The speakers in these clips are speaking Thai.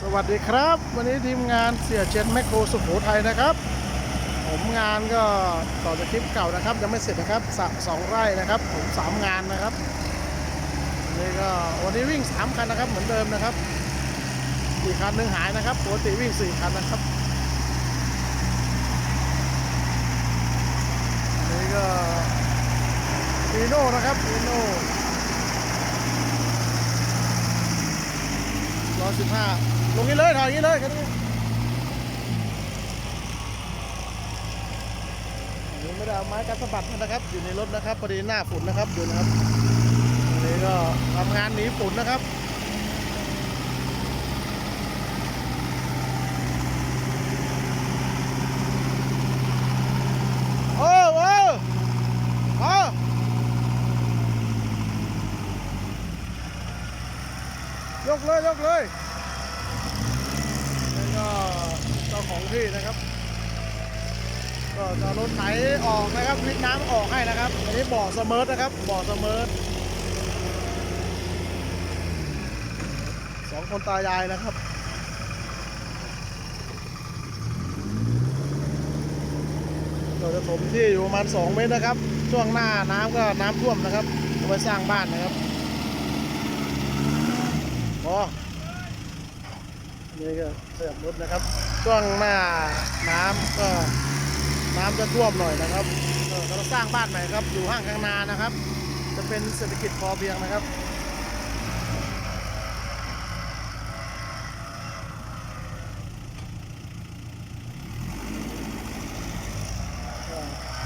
สวัสดีครับ วันนี้ทีมงานเสียเจนแมคโครสุโขทัยนะครับ ผมงานก็ต่อจากคลิปเก่านะครับ ยังไม่เสร็จนะครับสสองไร่นะครับ ผมสามงานนะครับนี่ก็วันนี้วิ่งสามคันนะครับ เหมือนเดิมนะครับอีกคันหนึ่งหายนะครับปกติวิ่งสี่คันนะครับนี่ก็ฟีโน่นะครับฟีโน่ร้อยสิบห้า ลงนี้เลยถ่างนี้เลยแค่นี้อันนี้ไม่ได้เอาไม้กันสะบัดนะครับ อยู่ในรถนะครับพอดีหน้าฝุ่นนะครับดูนะครับอันนี้ก็ทำงานหนีฝุ่นนะครับโอ้โอ้โอ้ยกเลยยกเลยนี่ก็เจ้า ของที่นะครับ ก็จะรถไถออกนะครับวิทน้ำออกให้นะครับ อันนี้บ่อเสมอนะครับ บ่อเสมอสองคนตายายนะครับเราจะถมที่อยู่ประมาณ2เมตรนะครับ ช่วงหน้าน้ำก็น้ำท่วมนะครับเอาไว้สร้างบ้านนะครับพอนี่ก็เสียบรถนะครับ ช่วงหน้าน้ำก็น้ำจะท่วมหน่อยนะครับเออเราสร้างบ้านใหม่ครับอยู่ห้างกลางนานะครับ จะเป็นเศรษฐกิจพอเพียงนะครับ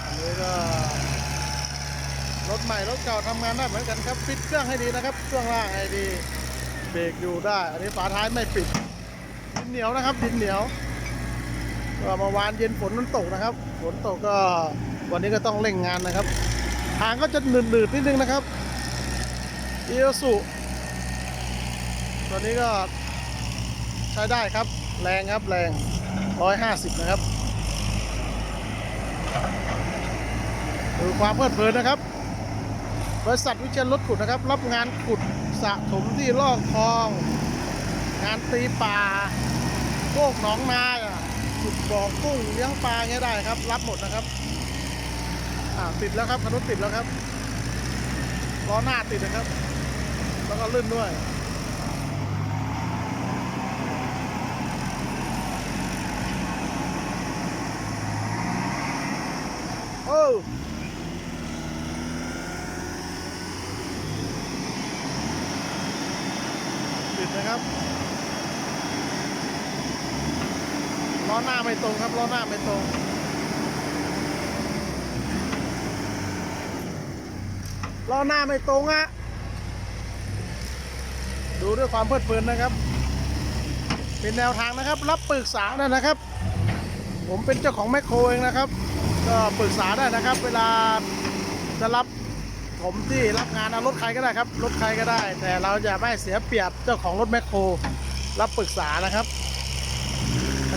อันนี้ก็รถใหม่รถเก่าทำงานได้เหมือนกันครับปิดเครื่องให้ดีนะครับช่วงล่างให้ดีเบรกอยู่ได้ อันนี้ฝาท้ายไม่ปิดดินเหนียวนะครับดินเหนียว ก็เมาวานเย็นฝนมันตกนะครับ ฝนตกก็วันนี้ก็ต้องเร่งงานนะครับ ทางก็จะหนืดๆนิดนึงนะครับอีโอสุตัวนี้ก็ใช้ได้ครับ แรงครับแรง 150 นะครับดูความเพลิดเพลินนะครับ บริษัทวิเชียนรถขุดนะครับ รับงานขุดสะถมที่ลอกคลอง งานตีป่าโคกหนองนา ขุดบ่อกุ้งเลี้ยงปลาเงี้ยได้ครับ รับหมดนะครับ อ่าติดแล้วครับคันรถติดแล้วครับล้อหน้าติดนะครับ แล้วก็ลื่นด้วยโอ้ติดนะครับ ล้อหน้าไม่ตรงครับล้อหน้าไม่ตรงล้อหน้าไม่ตรงอะดูด้วยความเพลิดเพลินนะครับ เป็นแนวทางนะครับ รับปรึกษาได้นะครับ ผมเป็นเจ้าของแมคโครเองนะครับ ก็ปรึกษาได้นะครับ เวลาจะรับผมที่รับงานเอารถใครก็ได้ครับ รถใครก็ได้ แต่เราจะไม่เสียเปรียบเจ้าของรถแมคโครรับปรึกษานะครับ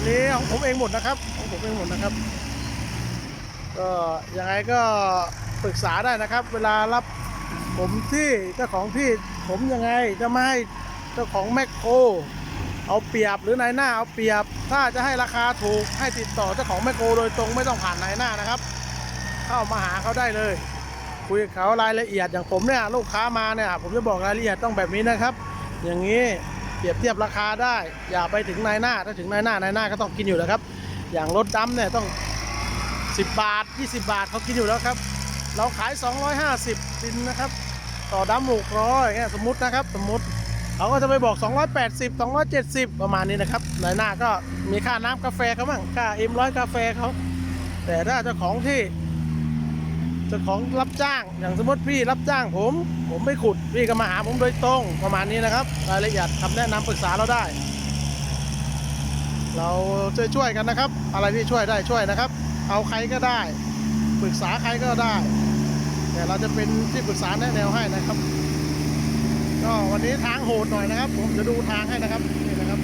นี้ของผมเองหมดนะครับของผมเองหมดนะครับ ก็ยังไงก็ปรึกษาได้นะครับ เวลารับผมที่เจ้าของที่ผมยังไงจะไม่ให้เจ้าของแมคโครเอาเปรียบหรือนายหน้าเอาเปรียบ ถ้าจะให้ราคาถูกให้ติดต่อเจ้าของแมคโครโดยตรงไม่ต้องผ่านนายหน้านะครับ เข้ามาหาเขาได้เลยคุยกับเขารายละเอียดอย่างผมเนี่ยลูกค้ามาเนี่ยผมจะบอกรายละเอียดต้องแบบนี้นะครับ อย่างนี้ รียบเทียบราคาได้ อย่าไปถึงนายหน้า ถ้าถึงนายหน้านายหน้าก็ต้องกินอยู่แล้วครับ อย่างรถดำเนี่ยต้อง 10 บาท 20 บาทเขากินอยู่แล้วครับ เราขาย 250บินนะครับ ต่อดำหกร้อยเงี้ยสมมตินะครับสมมติเขาก็จะไปบอก 280 270 ประมาณนี้นะครับนายหน้าก็มีค่าน้ำกาแฟเขาบ้างค่าเอ็มร้อยกาแฟเขาแต่ถ้าเจ้าของที่ เจ้าของรับจ้าง อย่างสมมติพี่รับจ้างผม ผมไปขุดพี่ก็มาหาผมโดยตรงประมาณนี้นะครับ รายละเอียดคำแนะนำปรึกษาเราได้ เราช่วยช่วยกันนะครับ อะไรที่ช่วยได้ช่วยนะครับ เอาใครก็ได้ ปรึกษาใครก็ได้ แต่เราจะเป็นที่ปรึกษาแนะแนวให้นะครับก็วันนี้ทางโหดหน่อยนะครับ ผมจะดูทางให้นะครับนี่นะครับ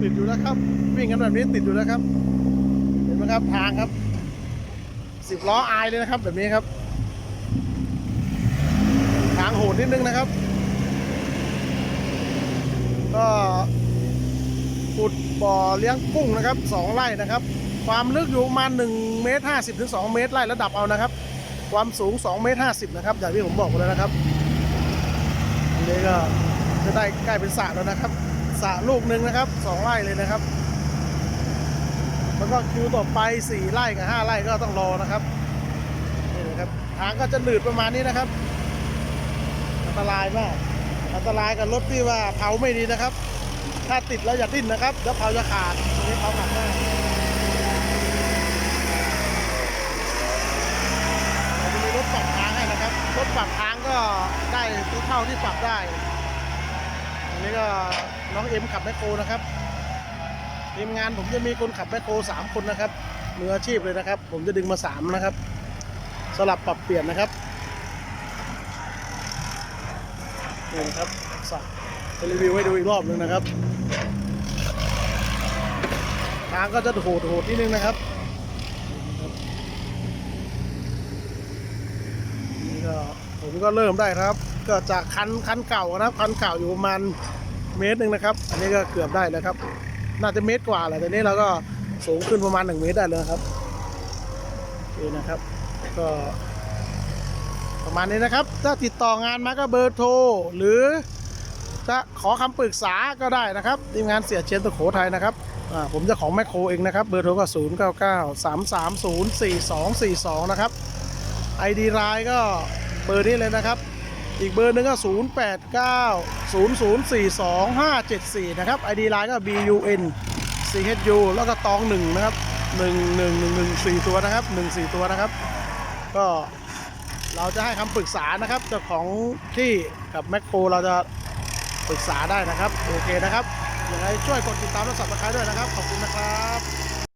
ติดอยู่แล้วครับ วิ่งกันแบบนี้ติดอยู่แล้วครับ ครับทางครับสิบล้ออายเลยนะครับแบบนี้ครับ ทางโหดนิดนึงนะครับ ก็ขุดบ่อเลี้ยงกุ้งนะครับสองไร่นะครับ ความลึกอยู่ประมาณ1เมตร50ถึง2เมตรไล่ระดับเอานะครับ ความสูง2เมตร50นะครับอย่างที่ผมบอกไปแล้วนะครับอันนี้ก็จะได้ใกล้เป็นสระแล้วนะครับสระลูกหนึ่งนะครับสองไร่เลยนะครับ แล้วก็คิวต่อไป 4 ไร่กับ 5 ไร่ก็ต้องรอนะครับนี่นะครับทางก็จะหนืดประมาณนี้นะครับ อันตรายมาก อันตรายกับรถที่ว่าเผาไม่ดีนะครับ ถ้าติดแล้วอย่าดิ้นนะครับเดี๋ยวเผาจะขาดตรงนี้เผาขาดได้จะมีรถปรับทางให้นะครับ รถปรับทางก็ได้ทุกเท่าที่ปรับได้อันนี้ก็น้องเอ็มขับแมคโครนะครับ ทีมงานผมจะมีคนขับแมคโครสามคนนะครับมืออาชีพเลยนะครับ ผมจะดึงมาสามนะครับ สลับปรับเปลี่ยนนะครับนี่นะครับสักจะรีวิวให้ดูอีกรอบหนึงนะครับ ทางก็จะโหดโหดนิดนึงนะครับนี่ก็ผมก็เริ่มได้ครับ ก็จากคันคันเก่านะครับคันเก่าอยู่ประมาณเมตรหนึ่งนะครับ อันนี้ก็เกือบได้แล้วครับ น่าจะเมตรกว่าแหละแต่นี้เราก็สูงขึ้นประมาณหนึ่งเมตรได้เลยครับโอเคนะครับ ก็ ประมาณนี้นะครับ ถ้าติดต่องานมาก็เบอร์โทร หรือจะขอคำปรึกษาก็ได้นะครับทีมงานเสียเชียนตะโขไทยนะครับผมเจะของแมคโครเองนะครับ เบอร์โทรก็ 0 9 9 3 3 0 4 2 4 2 นะครับ ID ไลน์ก็เบอร์นี้เลยนะครับ อีกเบอร์หนึ่งก็ 0 8 9 0 0 4 2 5 7 4 นะครับ ID ไลน์ก็ B U N C H U แล้วก็ตองหนึ่งนะครับ1 1 1 1 4 ตัวนะครับ 1 4 ตัวนะครับ ก็เราจะให้คำปรึกษานะครับเจ้าของที่กับแมคโครเราจะปรึกษาได้นะครับ โอเคนะครับยังไงช่วยกดติดตามและสับสไครต์ด้วยนะครับ ขอบคุณนะครับ